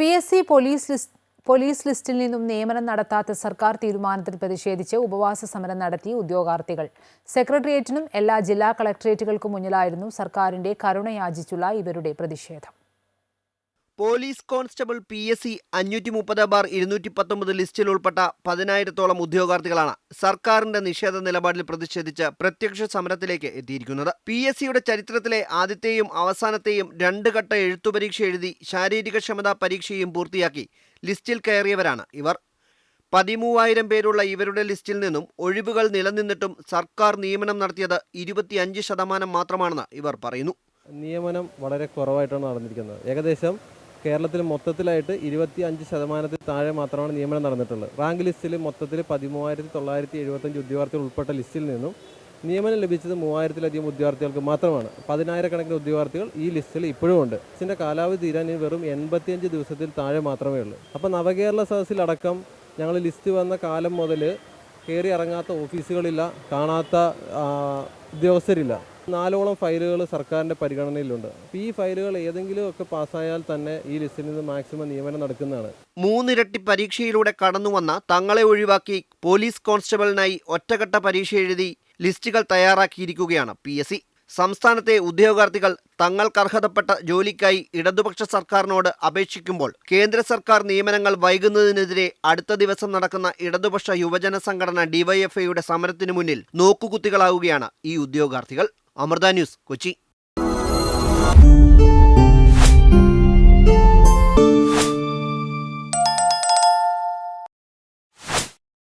P S C police list police ലിസ്റ്റിൽ നിന്നും നിയമനം നടത്താത്ത സർക്കാർ തീരുമാനത്തിൽ പ്രതിഷേധിച്ച് ഉപവാസ സമരം നടത്തി ഉദ്യോഗാർത്ഥികൾ. സെക്രട്ടേറിയറ്റിനും എല്ലാ ജില്ലാ കളക്ടറേറ്റുകൾക്കും മുന്നിലായിരുന്നു സർക്കാരിന്റെ കരുണയാചിച്ചുള്ള ഇവരുടെ പ്രതിഷേധം. Police constable P S C അഞ്ഞൂറ്റി മുപ്പത് ബാർ ഇരുന്നൂറ്റി പത്തൊമ്പത് ലിസ്റ്റിൽ ഉൾപ്പെട്ട പതിനായിരത്തോളം ഉദ്യോഗാർത്ഥികളാണ് സർക്കാരിന്റെ നിഷേധ നിലപാടിൽ പ്രതിഷേധിച്ച് പ്രത്യക്ഷ സമരത്തിലേക്ക് എത്തിയിരിക്കുന്നത്. പി എസ് സിയുടെ ചരിത്രത്തിലെ ആദ്യത്തെയും അവസാനത്തെയും രണ്ട് ഘട്ട എഴുത്തുപരീക്ഷ എഴുതി ശാരീരിക ക്ഷമതാ പരീക്ഷയും പൂർത്തിയാക്കി ലിസ്റ്റിൽ കയറിയവരാണ് ഇവർ. പതിമൂവായിരം പേരുള്ള ഇവരുടെ ലിസ്റ്റിൽ നിന്നും ഒഴിവുകൾ നിലനിന്നിട്ടും സർക്കാർ നിയമനം നടത്തിയത് ഇരുപത്തിയഞ്ച് ശതമാനം മാത്രമാണെന്ന് ഇവർ പറയുന്നു. നിയമനം വളരെ കുറവായിട്ടാണ് നടന്നിരിക്കുന്നത്. ഏകദേശം കേരളത്തിൽ മൊത്തത്തിലായിട്ട് ഇരുപത്തി അഞ്ച് ശതമാനത്തിൽ താഴെ മാത്രമാണ് നിയമനം നടന്നിട്ടുള്ളത്. റാങ്ക് ലിസ്റ്റിൽ മൊത്തത്തിൽ പതിമൂവായിരത്തി തൊള്ളായിരത്തി എഴുപത്തഞ്ച് ഉദ്യോഗാർത്ഥികൾ ഉൾപ്പെട്ട ലിസ്റ്റിൽ നിന്നും നിയമനം ലഭിച്ചത് മൂവായിരത്തിലധികം ഉദ്യോഗാർത്ഥികൾക്ക് മാത്രമാണ്. പതിനായിരക്കണക്കിന് ഉദ്യോഗാർത്ഥികൾ ഈ ലിസ്റ്റിൽ ഇപ്പോഴും ഉണ്ട്. ഇതിന്റെ കാലാവധി തീരാൻ വെറും എൺപത്തിയഞ്ച് ദിവസത്തിൽ താഴെ മാത്രമേ ഉള്ളൂ. അപ്പോൾ നവകേരള സദസ്സിലടക്കം ഞങ്ങൾ ലിസ്റ്റ് വന്ന കാലം മുതൽ കയറി ഇറങ്ങാത്ത ഓഫീസുകളില്ല കാണാത്ത ഉദ്യോഗസ്ഥരില്ല. നാലോളം ഫയലുകൾ സർക്കാരിന്റെ പരിഗണനയിലുണ്ട്. അപ്പോൾ ഈ ഫയലുകൾ ഏതെങ്കിലും ഒക്കെ പാസ്സായാൽ തന്നെ ഈ ലിസ്റ്റിൽ നിന്ന് മാക്സിമം നിയമനം നടക്കുന്നതാണ്. മൂന്നിരട്ടി പരീക്ഷയിലൂടെ കടന്നുവന്ന തങ്ങളെ ഒഴിവാക്കി പോലീസ് കോൺസ്റ്റബിളിനായി ഒറ്റഘട്ട പരീക്ഷ എഴുതി ലിസ്റ്റുകൾ തയ്യാറാക്കിയിരിക്കുകയാണ് പി എസ് സി. സംസ്ഥാനത്തെ ഉദ്യോഗാർത്ഥികൾ തങ്ങൾക്കർഹതപ്പെട്ട ജോലിക്കായി ഇടതുപക്ഷ സർക്കാരിനോട് അപേക്ഷിക്കുമ്പോൾ കേന്ദ്ര സർക്കാർ നിയമനങ്ങൾ വൈകുന്നതിനെതിരെ അടുത്ത ദിവസം നടക്കുന്ന ഇടതുപക്ഷ യുവജന സംഘടന ഡിവൈഎഫ്ഐയുടെ സമരത്തിനു മുന്നിൽ നോക്കുകുത്തികളാവുകയാണ് ഈ ഉദ്യോഗാർത്ഥികൾ. അമൃത ന്യൂസ് കൊച്ചി.